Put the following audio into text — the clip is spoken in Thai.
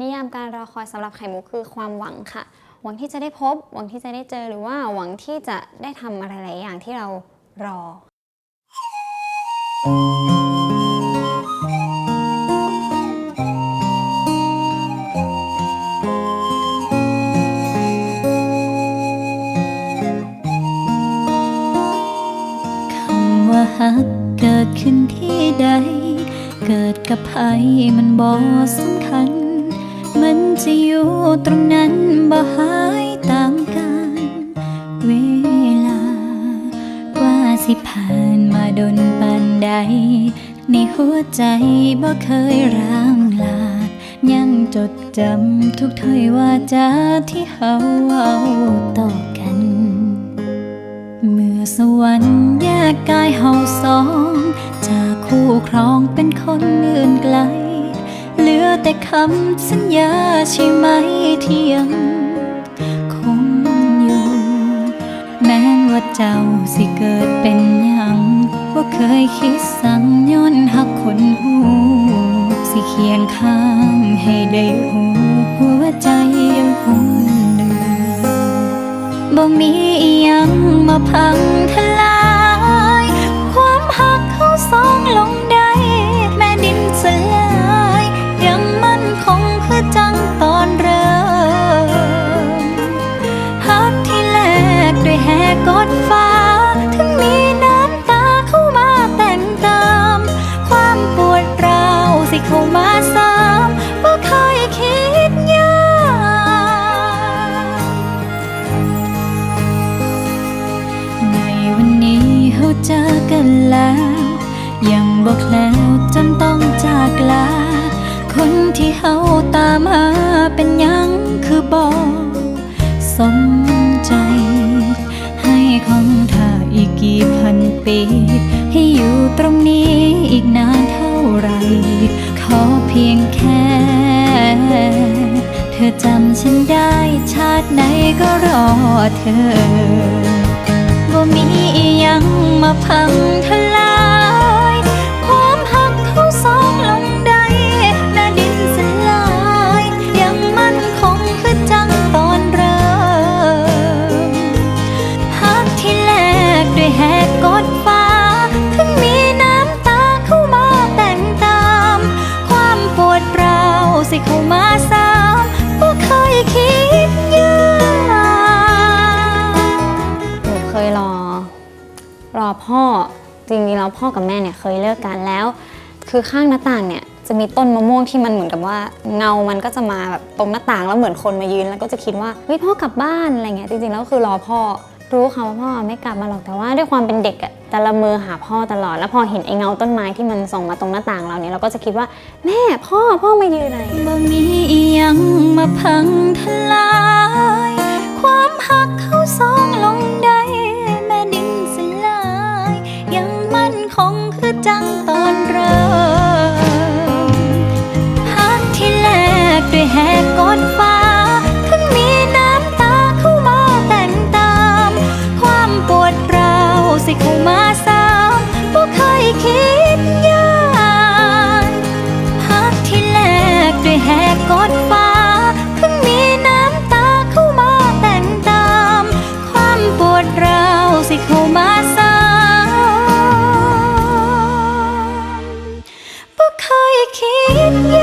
นิยามการรอคอยสำหรับไข่มุกคือความหวังค่ะ หวังที่จะได้พบ หวังที่จะได้เจอหรือว่าหวังที่จะได้ทำอะไรหลายอย่างที่เรารอ คำว่าฮักเกิดขึ้นที่ใด เกิดกับใครมันบ่สำคัญ มันจะอยู่ตรงนั้นบ่หายตามกันเวลา ว่าสิผ่านมาดนปานใด ในหัวใจบ่เคยร้างลา ยังจดจำทุกถ้อยว่าจาที่เฮาเอาต่อกัน เมื่อสวรรค์แยกกายเฮาสอง จากคู่ครองเป็นคนอื่นไกล เหลือแต่คำสัญญาใช่ไหมที่ยังคงอยู่ แม้ว่าเจ้าสิเกิดเป็นยังว่าเคยคิดสั่งย้อนหักคนหูสิเคียงข้างให้ได้หูหัวใจยังคงเดิมบ่มีอยังมาพังท แหกกดฟ้า ถึงมีน้ำตาเข้ามาแต่งตามความปวดร้าวสิเข้ามาซ้ำบ่เคยคิดยากในวันนี้เราเจอกันแล้ว ยังบอกแล้วจนต้องจากลา คนที่เฮาตามหา อีกกี่พันปี ให้อยู่ตรงนี้อีกนานเท่าไร ขอเพียงแค่ เธอจำฉันได้ชาติไหนก็รอเธอบ่มีอยังมาพัง แล้วพ่อกับแม่เนี่ยเคยเลิกกันแล้ว คือข้างหน้าต่างเนี่ยจะมีต้นมะม่วงที่มันเหมือนกับว่าเงา มันก็จะมาแบบตรงหน้าต่างแล้วเหมือนคนมายืนแล้วก็จะคิดว่าเฮ้ยพ่อกลับบ้านอะไรเงี้ยจริงๆแล้วคือรอพ่อรู้ค่ะว่าพ่อไม่กลับมาหรอกแต่ว่าด้วยความเป็นเด็กอะจะละเมอหาพ่อตลอด แล้วพอเห็นไอ้เงาต้นไม้ที่มันส่องมาตรงหน้าต่างเราเนี่ยเราก็จะคิดว่าแม่พ่อพ่อมายืนอะไรบ่มีอิหยังมาพังทลาย keep